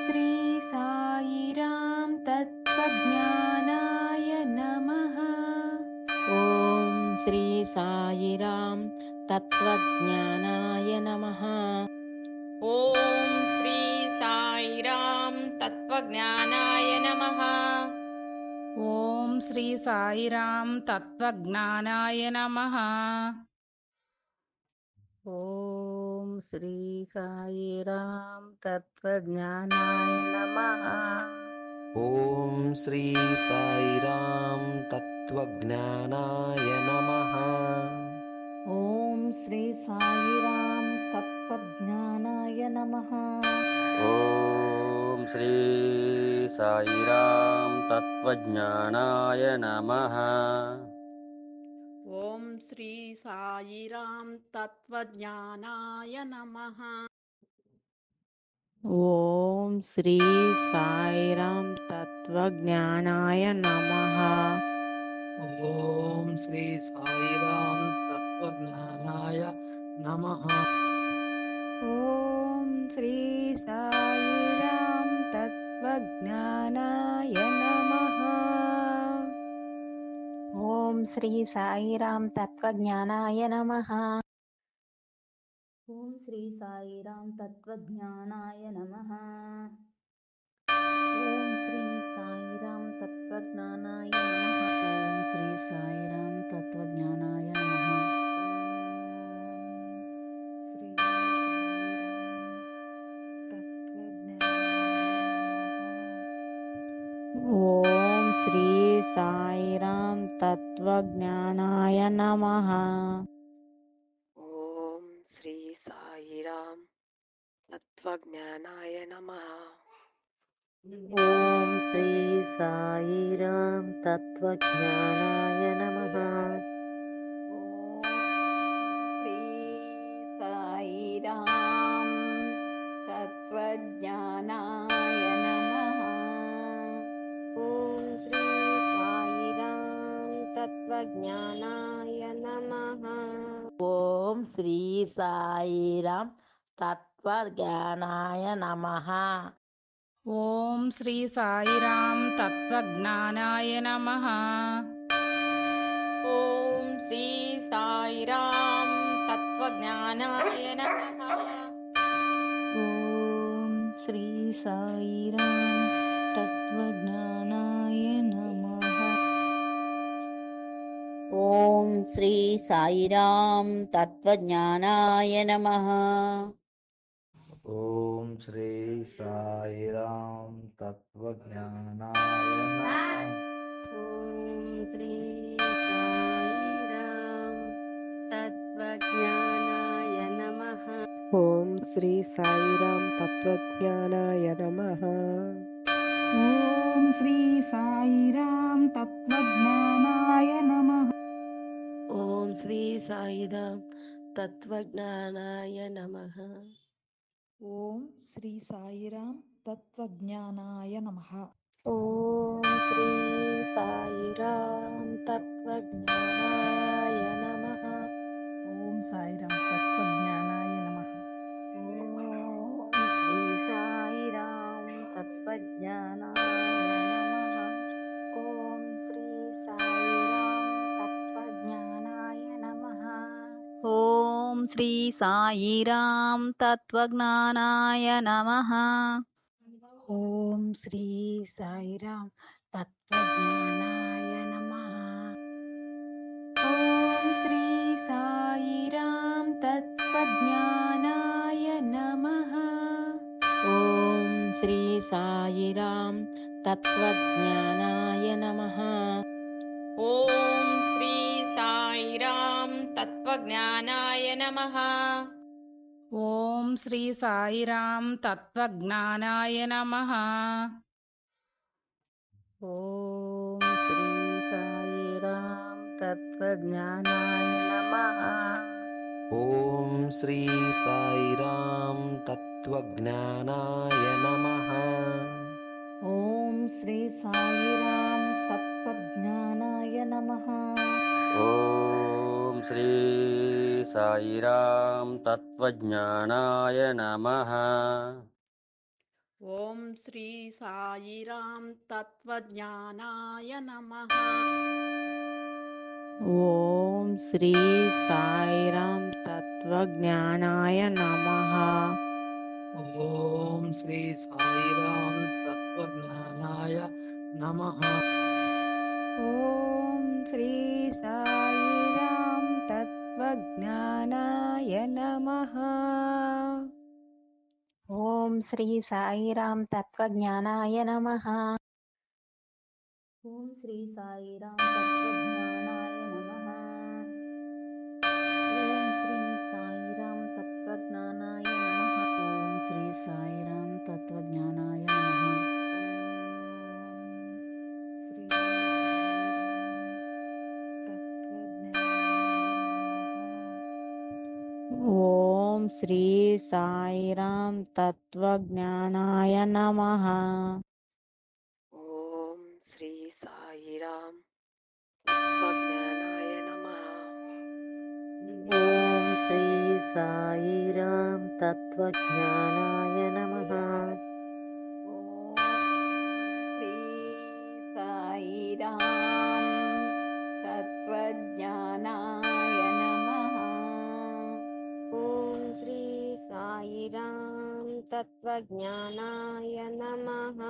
श्री साईरां तत्त्वज्ञानाय नमः। ॐ श्री साईरां तत्त्वज्ञानाय नमः। ॐ श्री साईराम तत्त्वज्ञानाय नमः। ॐ श्री साईरां तत्त्वज्ञानाय नमः श्री साईरां तत्त्वज्ञानाय नमः। ॐ श्री साईराम तत्त्वज्ञानाय नमः। ॐ श्री साईराम तत्त्वज्ञानाय नमः। ॐ श्री साईराम तत्त्वज्ञानाय नमः ॐ श्री साईराम तत्त्वज्ञानाय नमः। ॐ श्री साईरां तत्त्वज्ञानाय नमः। ॐ श्री साईराम तत्त्वज्ञानाय नमः। ॐ श्री साईरां तत्त्वज्ञानाय नमः ॐ श्री साईराम तत्त्वज्ञानाय नमः ॐ श्री साईराम तत्त्वज्ञानाय नमः ॐ श्री साईराम तत्त्वज्ञानाय नमः। ॐ श्री साईरां तत्त्वज्ञानाय नमः। श्री साईराम तत्त्वज्ञानाय नमः। ॐ श्री साईरां तत्त्वज्ञानाय नमः ॐ श्री साईरां तत्त्वज्ञानाय नमः। ॐ श्री साईरां तत्त्वज्ञानाय नमः। ॐ श्री साईराम तत्त्वज्ञानाय नमः। ॐ श्री साईराम तत्त्वज्ञानाय नमः ॐ श्री साईराम तत्त्वज्ञानाय नमः ॐ श्री साईराम तत्त्वज्ञानाय नमः ॐ श्री साईरां तत्त्वज्ञानाय नमः ॐ श्री साईराम तत्त्वज्ञानाय नमः ॐ श्री साईराम तत्त्वज्ञानाय नमः ॐ श्री साईराम तत्त्वज्ञानाय नमः। ॐ श्री साईराम तत्त्वज्ञानाय नमः। ॐ श्री साईरां तत्त्वज्ञानाय नमः। ॐ साईराम श्री साईराम तत्त्वज्ञानाय नमः। ॐ श्री साईरां तत्त्वज्ञानाय नमः। ॐ श्री साईरां तत्त्वज्ञानाय नमः। ॐ श्री साईरां तत्त्वज्ञानाय नमः। ॐ श्री साईराम तत्त्वज्ञानाय नमः। ॐ श्री साईरां तत्त्वज्ञानाय नमः। ॐ श्री साईरां तत्त्वज्ञानाय नमः। ॐ श्री साईराम तत्त्वज्ञानाय नमः। ॐ श्री साईराम तत्त्वज्ञानाय नमः। ॐ श्री तत्त्वज्ञानाय नमः। ॐ श्री सायिरां तत्त्वज्ञानाय नमः। ॐ श्री साईरां तत्त्वज्ञानाय नमः। ॐ श्री साईरां तत्त्वज्ञानाय नमः। ॐ श्री सायिरा तत्त्वज्ञानाय नमः। ॐ श्री साईराम तत्त्वज्ञानाय नमः। ॐ श्री साईराम तत्त्वज्ञानाय नमः। ॐ श्री साईराम तत्त्वज्ञानाय नमः। ॐ श्री साईराम तत्त्वज्ञानाय नमः। श्री सायिरां तत्त्वज्ञानाय नमः। ॐ श्री सायिरां ज्ञानाय नमः। ॐ श्री सायिरां तत्त्वज्ञानाय नमः। ज्ञानाय नमः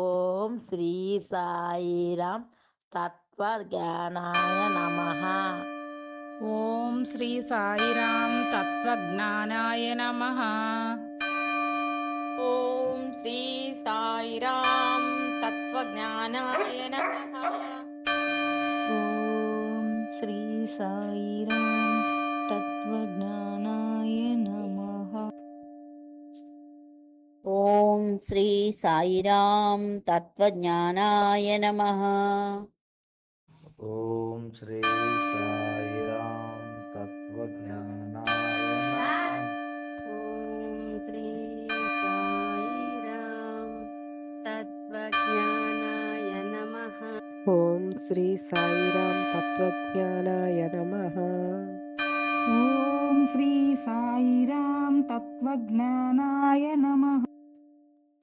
ॐ श्री साईराम तत्त्वज्ञानाय नमः ॐ श्री साईराम तत्त्वज्ञानाय नमः ॐ श्री साईराम तत्त्वज्ञानाय नमः ॐ श्री साईराम ఓం శ్రీ సాయిరాం తత్వజ్ఞానాయ నమ. ఓం శ్రీ సాయిరాం తత్వజ్ఞానాయ ఓం శ్రీ సాయిరాం తత్వజ్ఞానాయ నమ. ఓం శ్రీ సాయిరాం తత్వజ్ఞానాయ నమ. ఓం శ్రీ సాయిరాం తత్వజ్ఞానాయ నమ.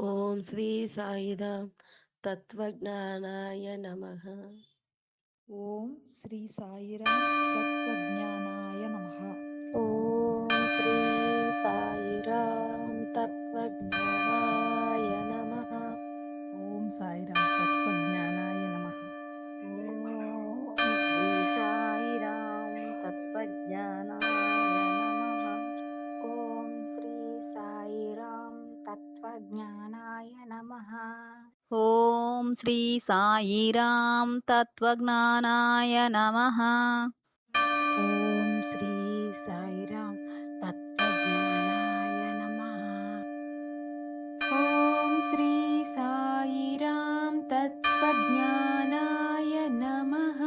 ॐ श्री साईराम तत्त्वज्ञानाय नमः ॐ श्री साईराम तत्त्वज्ञानाय श्री तत्त्वज्ञानाय नमः। ॐ श्री सायिरां तत्त्वज्ञानाय ॐ श्री सायिरां तत्त्वज्ञानाय नमः।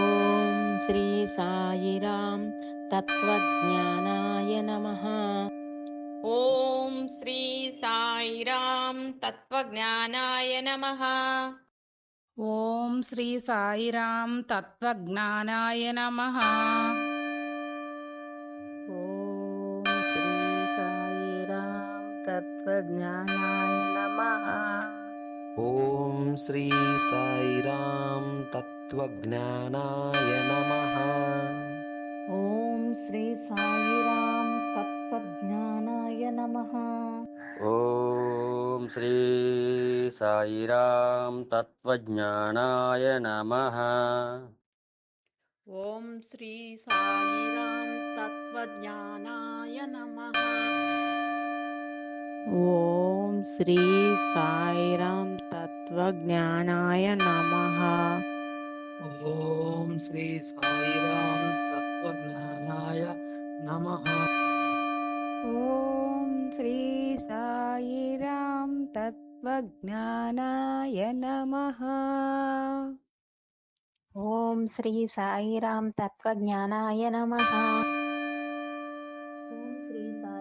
ॐ श्री सायिरां तत्त्वज्ञानाय नमः। ॐ श्री तत्त्वज्ञानाय नमः। ॐ श्री साई तत्त्वज्ञानाय नमः। ॐ श्री साई तत्त्वज्ञानाय नमः। ॐ श्री साई रां तत्त्वज्ञानाय श्री तत्त्वज्ञानाय नमः। ॐ श्री नमः। ॐ श्री सायिरां तत्त्वज्ञानाय नमः। ॐ श्री साईरां तत्त्वज्ञानाय नमः। ॐ श्री साईराम तत्त्वज्ञानाय नमः। ॐ श्री साईराम तत्त्वज्ञानाय नमः। ॐ श्री साईराम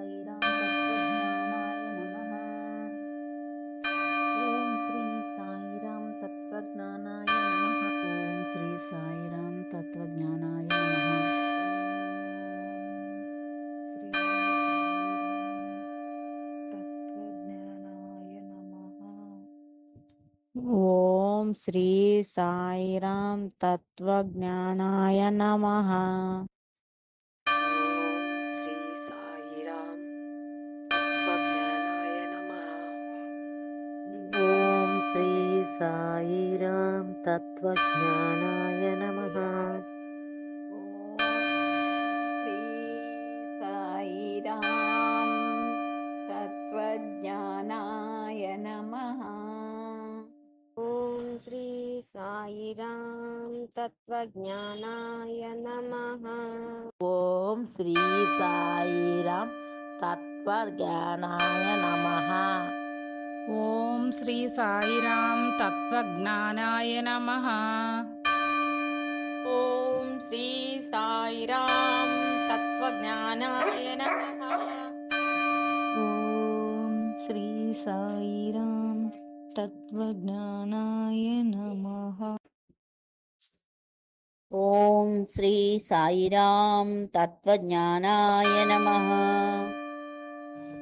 ॐ श्री साईराम तत्त्वज्ञानाय नमः। श्री साईराम तत्त्वज्ञानाय नमः। ॐ श्री साईराम तत्त्वज्ञानाय नमः। ज्ञानाय नमः। ॐ श्री साईराम तत्त्वज्ञानाय नमः। ॐ श्री साईराम तत्त्वज्ञानाय नमः। ॐ श्री साईराम तत्त्वज्ञानाय नमः। ॐ श्री साईराम तत्त्वज्ञानाय नमः। ॐ श्री साईराम तत्त्वज्ञानाय नमः।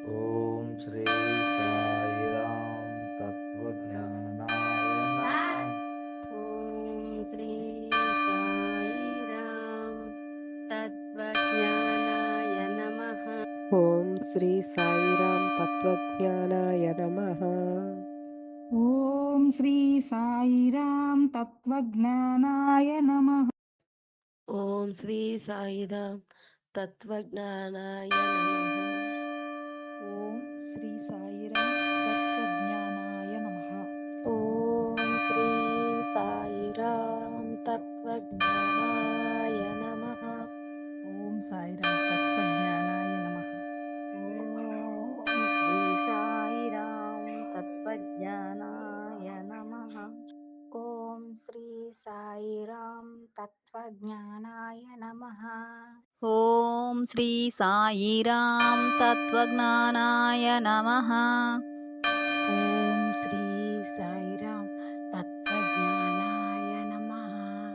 ॐ श्री साईराम तत्त्वज्ञानाय नमः। ॐ श्री साईराम सायिराय नमः। ॐ श्री साईराम तत्त्वज्ञानाय नमः। ॐ श्री साईराम तत्त्वज्ञानाय नमः। ఓం శ్రీ సాయిరామ్ తత్వజ్ఞానాయ ఓం శ్రీ సాయిరాం తత్వజ్ఞానాయ నమః. ఓం శ్రీ సాయిరాం తత్వజ్ఞానాయ నమః. ఓం సాయిరాం తత్వజ్ఞానాయ నమః. శ్రీ సాయిరాం తత్వజ్ఞానాయ నమః. ఓం శ్రీ సాయిరాం తత్వజ్ఞానాయ ं श्री साईरां तत्त्वज्ञानाय नमः।